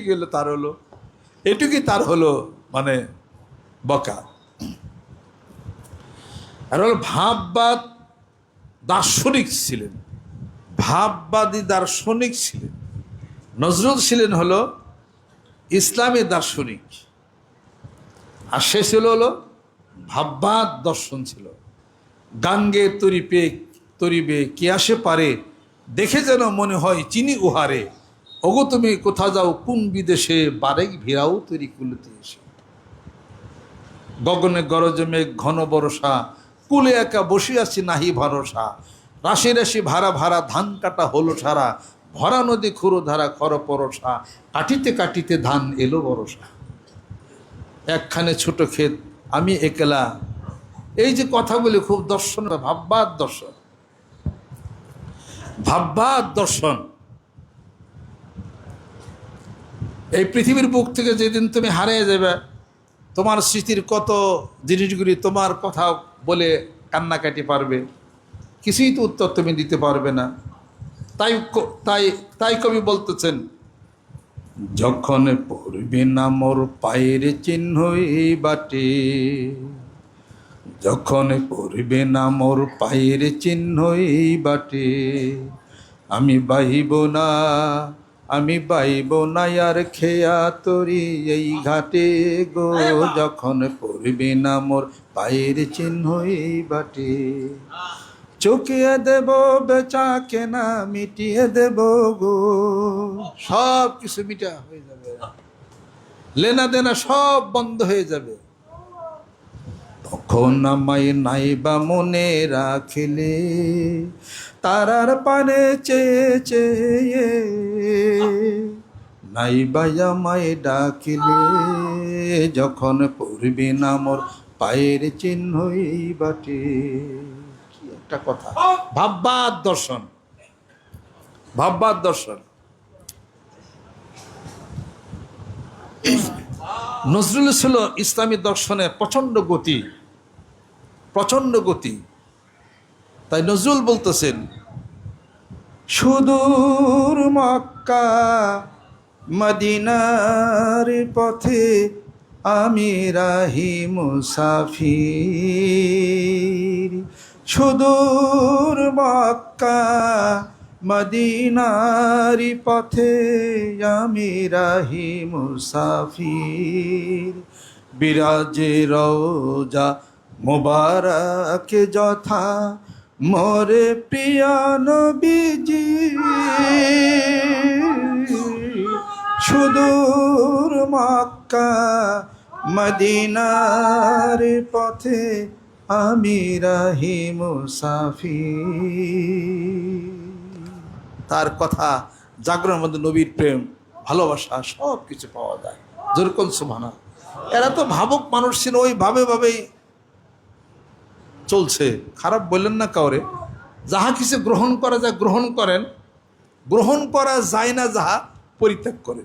গেল তার হলো? এটুকুই তার হলো মানে বকা। আর হলো ভাববাদ দার্শনিক ছিলেন। ভাববাদী দার্শনিক ছিলেন। নজরুল ছিলেন হলো ইসলামী দার্শনিক। আর সে ছিল হলো ভাববাদ দর্শন ছিল। গাঙ্গে তরিপে তরিবে, কে আসে পারে, দেখে যেন মনে হয় চিনি উহারে। ওগো তুমি কোথা যাও? কোন বিদেশে বারেক ভিড়াও তৈরি কুলতে এসে। গগনে গরজে মেঘ ঘন বরসা কুলে একা বসে আছি নাহি ভরসা। রাশি রাশি ভাড়া ভাড়া ধান কাটা হলো সারা, ভরা নদী খুরো ধারা খর পরসা, কাটিতে কাটিতে ধান এলো বরসা। একখানে ছোট ক্ষেত, আমি একলা। এই যে কথাগুলি খুব দর্শন ভাববাদ দর্শন। ভাববাদ দর্শন। এই পৃথিবীর বুক থেকে যেদিন তুমি হারিয়ে যাবে, তোমার স্মৃতির কত জিনিসগুলি তোমার কথা বলে কান্নাকাটি পারবে। কিছুই তো উত্তর তুমি দিতে পারবে না। তাই তাই তাই কবি বলতেছেন, যখন পড়বে না মোর পায়ের চিহ্ন এই বাটে, যখন পড়বে না মোর পায়ের চিহ্ন এই বাটে, আমি বাহিব না আমি বাইব না আর খেয়া তরি এই ঘাটে গো যখন পড়বে না মোর পায়ের চিহ্নই বাটে। চুকিয়ে দেব বেচা কেনা মিটিয়ে দেব গো। সব কিছু মিটা হয়ে যাবে। লেনা দেনা সব বন্ধ হয়ে যাবে। তখন আমায় নাইবা মনে রাখিলে? তারার পানে চেয়ে চেয়ে নাইবা আমায় ডাকিলে। যখন পড়বি না মোর পায়ের চিহ্নই বাটে। কি একটা কথা। ভাববাদ দর্শন। ভাববাদ দর্শন। নজরুল ছিল ইসলামী দর্শনের প্রচণ্ড গতি। প্রচণ্ড গতি। তাই নজরুল বলতেছেন, সুদূর মক্কা, মদিনার পথে আমি রাহি মুসাফির। সুদূর মক্কা, মদিনার পথে আমি রাহি মুসাফির। বিরাজে রোজা মোবারক যথা মোরে প্রিয় নবীজি। সুদূর মক্কা মদিনার পথে আমি রাহি মুসাফি তার কথা জাগরণের মধ্যে নবীর প্রেম, ভালোবাসা সব কিছু পাওয়া যায়। যেরকম সুমানা এরা তো ভাবুক মানুষ ছিল ওই ভাবে ভাবেই চলছে। খারাপ বললেন না কাউরে। যাহা কিছু গ্রহণ করা যায় গ্রহণ করেন। গ্রহণ করা যায় না যাহা পরিত্যাগ করেন।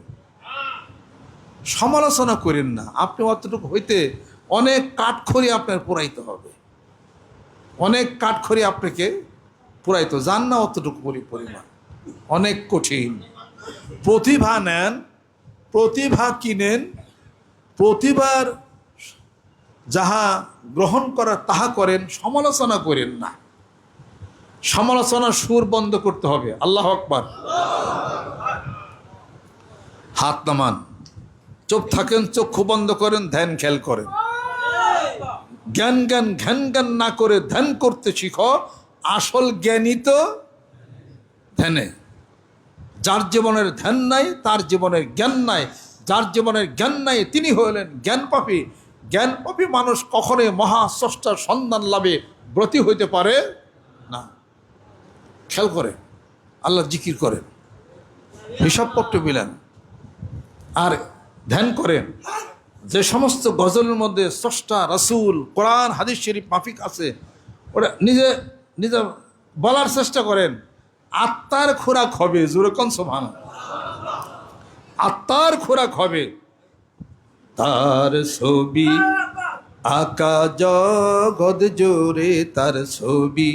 সমালোচনা করেন না। আপনি অতটুকু হইতে অনেক কাঠখড়ি আপনার পুরাইতে হবে। অনেক কাঠখড়ি আপনাকে পুরাইতে যান না অতটুকু পরি- পরিমাণ। অনেক কঠিন। প্রতিভা নেন, প্রতিভা কিনেন, প্রতিভার যাহা গ্রহণ করার তাহা করেন, সমালোচনা করেন না। সমালোচনার সুর বন্ধ করতে হবে। আল্লাহ আকবার। হাত নামান। চোখ থাকেন, চক্ষু বন্ধ করেন, ধ্যান খেয়াল করেন। জ্ঞান জ্ঞান ঘ্যান জ্ঞান না করে ধ্যান করতে শিখো। আসল জ্ঞানী তো ধ্যানে। যার জীবনের ধ্যান নাই, তার জীবনের জ্ঞান নাই। যার জীবনের জ্ঞান নাই, তিনি হলেন জ্ঞান পাপী জ্ঞান পাপী মানুষ কখনোই মহাস্রষ্টার সন্ধান লাভে ব্রতী হইতে পারে না। খেয়াল করে আল্লাহ জিকির করেন, হিসাবপত্র মিলেন, আর ধ্যান করেন, যে সমস্ত গজলের মধ্যে স্রষ্টা, রাসূল, কোরআন, হাদিস শরীফ, মাফিক আছে, ওরা নিজে নিজে বলার চেষ্টা করেন, আত্মার খোরাক হবে জোরকন সোভান আত্মার খোরাক হবে। তার ছবি আকা জগৎ জোরে তার ছবি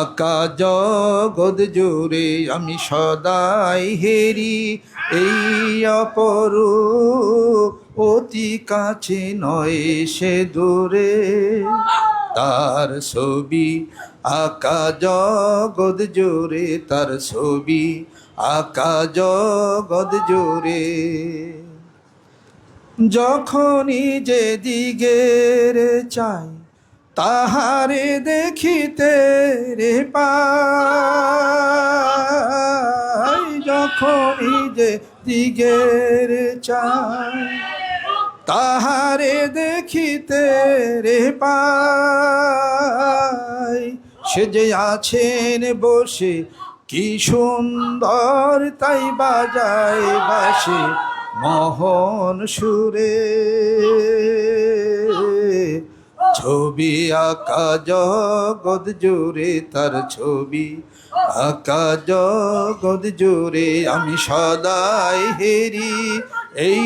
আকা জগৎ জোরে আমি সদাই হেরি। এই অপরু অতি কাছে নয় সে দূরে। তার ছবি আকা জগৎ জোরে তার ছবি আকা জগৎ জোরে যখনই যে দিগের চাই, তাহারে দেখিতে রে পাই। যখনই যে দিগের চাই, তাহারে দেখিতে রে পাই। সে যে আছেন বসে, কি সুন্দর তাই বাজায় বাসে। মোহন সুরে, ছবি আকা জগৎ জোরে তার ছবি আকা জগৎ জোরে আমি সদাই হেরি এই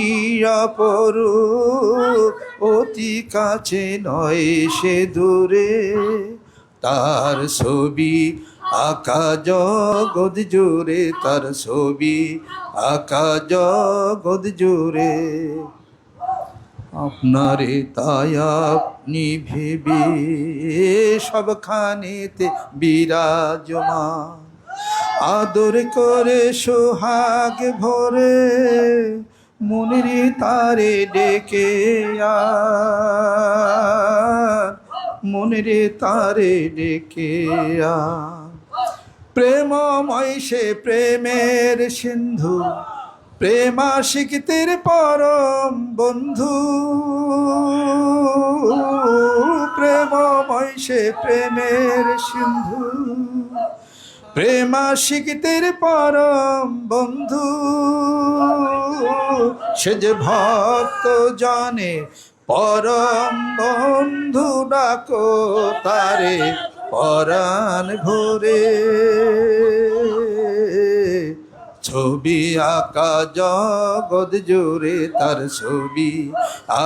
অপরু অতি কাছে নয় সে দূরে, তার ছবি আকা জগৎ জোরে তার ছবি আকা জগৎ জোরে আপনারে তাই আপনি ভেবে, সবখানেতে বিরাজমা আদর করে সোহাগ ভরে, মনের তারে ডেকে আর তারে ডেকে আর প্রেমময় সে প্রেমের সিন্ধু প্রেমাশিকদের পরম বন্ধু। প্রেমময় সে প্রেমের সিন্ধু প্রেমাশিকদের পরম বন্ধু। সে যে ভক্ত জানে, পরম বন্ধু ডাকো তারে। পরাণ ভরে ছবি আকা জগৎ জোরে তার ছবি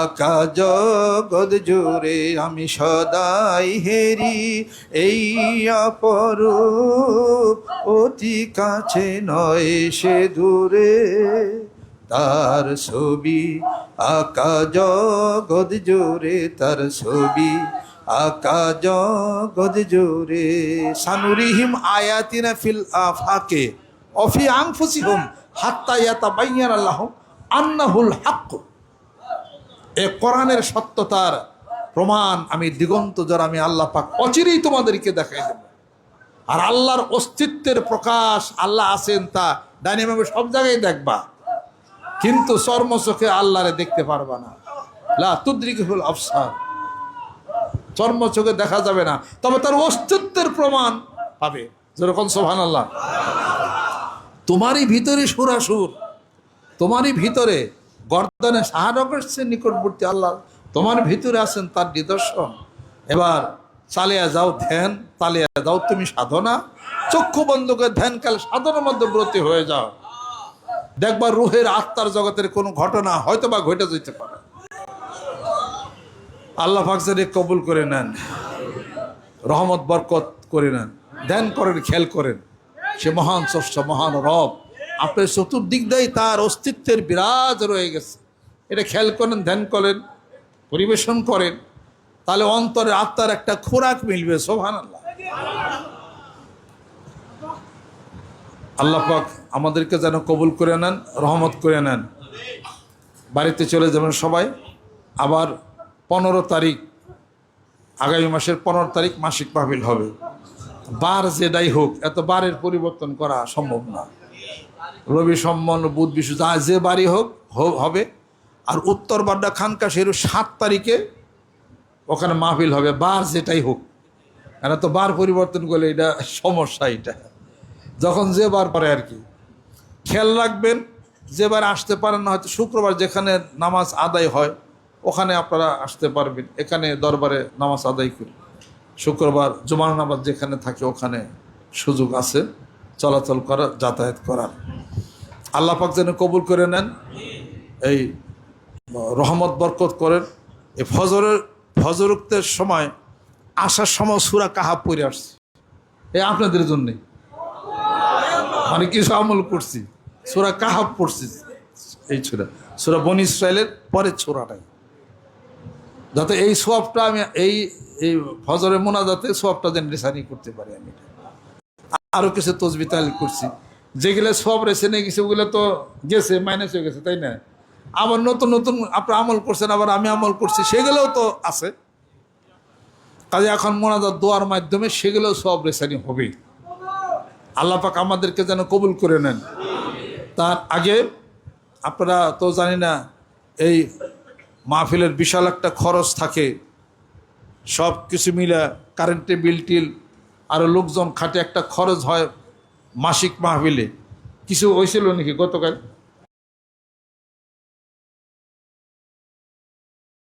আকা জগৎ জোরে আমি সদাই হেরি। এই অপরূপ অতি কাছে নয় সে দূরে। তার ছবি আকা জগৎ জোরে তার ছবি আকা জগৎ জোরে সানুরিহিম আয়াতিনা ফিল আফাকে অফি আংফুসিহুম হাত্তা ইয়াতাবাইয়ান আল্লাহম আন্নাহুল হাক্ক। এ কোরআনের সত্যতার প্রমাণ আমি দিগন্ত যারা আমি আল্লাহ পাক অচিরেই তোমাদেরকে দেখাই দেব। আর আল্লাহর অস্তিত্বের প্রকাশ আল্লাহ আছেন তা ডাইনামিক সব জায়গায় দেখবা। কিন্তু চর্মচোখে আল্লাহরে দেখতে পারবা না। লা তুদ্রিকুল আফসার চর্ম চোখে দেখা যাবে না। তবে তার অস্তিত্বের প্রমাণ পাবে। যেরকম সোহান আল্লাহ তোমারই ভিতরে সুরাসুর। তোমারই ভিতরে গর্দনে শাহনগরের নিকটবর্তী আল্লাহ। তোমার ভিতরে আছেন তার নিদর্শন। এবার চালিয়ে যাও ধ্যান, চালিয়ে যাও তুমি সাধনা। চক্ষু বন্ধ করে ধ্যান কাল সাধনার মধ্যে ব্রতী হয়ে যাও। দেখবা রুহের আত্মার জগতের কোনো ঘটনা হয়তো বা ঘটে যেতে পারে। আল্লাহ ফাকসারে কবুল করে নেন, রহমত, বরকত করে নেন ধ্যান করেন, খেয়াল করেন। সে মহান স্রষ্টা, মহান রব। আপনার চতুর্দিক দিয়ে তার অস্তিত্বের বিরাজ রয়ে গেছে। এটা খেয়াল করেন, ধ্যান করেন, পরিবেশন করেন। তাহলে অন্তরে আত্মার একটা খোরাক মিলবে সোহান আল্লাহ আল্লাহ পাক আমাদেরকে যেন কবুল করে নেন, রহমত করে নেন। বাড়িতে চলে যাবেন সবাই। আবার পনেরো তারিখ, আগামী মাসের পনেরো তারিখ মাসিক মাহফিল হবে। বার যেটাই হোক, এত বারের পরিবর্তন করা সম্ভব না। রবি সম্মান বুধ, বিশু, যা যে বাড়ি হোক হবে। আর উত্তর বাড্ডা খানকা শের সাত তারিখে ওখানে মাহফিল হবে, বার যেটাই হোক। এরা তো বার পরিবর্তন করলে এটা সমস্যা এটা। যখন যে বার পারে আর কি। খেয়াল রাখবেন, যে বার আসতে পারেন না, হয়তো শুক্রবার যেখানে নামাজ আদায় হয় ওখানে আপনারা আসতে পারবেন। এখানে দরবারে নামাজ আদায় করি। শুক্রবার জুমার নামাজ যেখানে থাকে ওখানে সুযোগ আছে চলাচল করার যাতায়াত করার। আল্লাহ পাক যেন কবুল করে নেন, এই রহমত বরকত করেন। এই ফজরের, ফজরুক্তের সময় আসার সময় সুরা কাহা পড়ে আসছে। এই আপনাদের জন্যে। মানে কিছু আমল করছি। সুরা কাহাব পড়ছি এই ছোরা সুরা বন ইসরায়েলের পরের ছোরাটাই যাতে এই সোয়াবটা আমি, এই এই ফজরের মোনাজাতে সোয়াবটা যেন রেসানি করতে পারি আমি। আরও কিছু তসবি তালি করছি। যেগুলো সব রেসে নিয়ে গেছে ওগুলো তো গেছে মাইনাস হয়ে গেছে, তাই না? আবার নতুন নতুন আপনার আমল করছেন, আবার আমি আমল করছি, সেগুলোও তো আছে। কাজে এখন মোনাজাত দোয়ার মাধ্যমে সেগুলো সব রেসানি হবে আল্লাহ পাক আমাদেরকে যেন কবুল করে নেন। তার আগে, আপনারা তো জানি না, এই মাহফিলের বিশাল একটা খরচ থাকে। সব কিছু মিলে কারেন্টে বিল টিল আরও লোকজন খাটে একটা খরচ হয় মাসিক মাহফিলে। কিছু হয়েছিল নাকি গতকাল?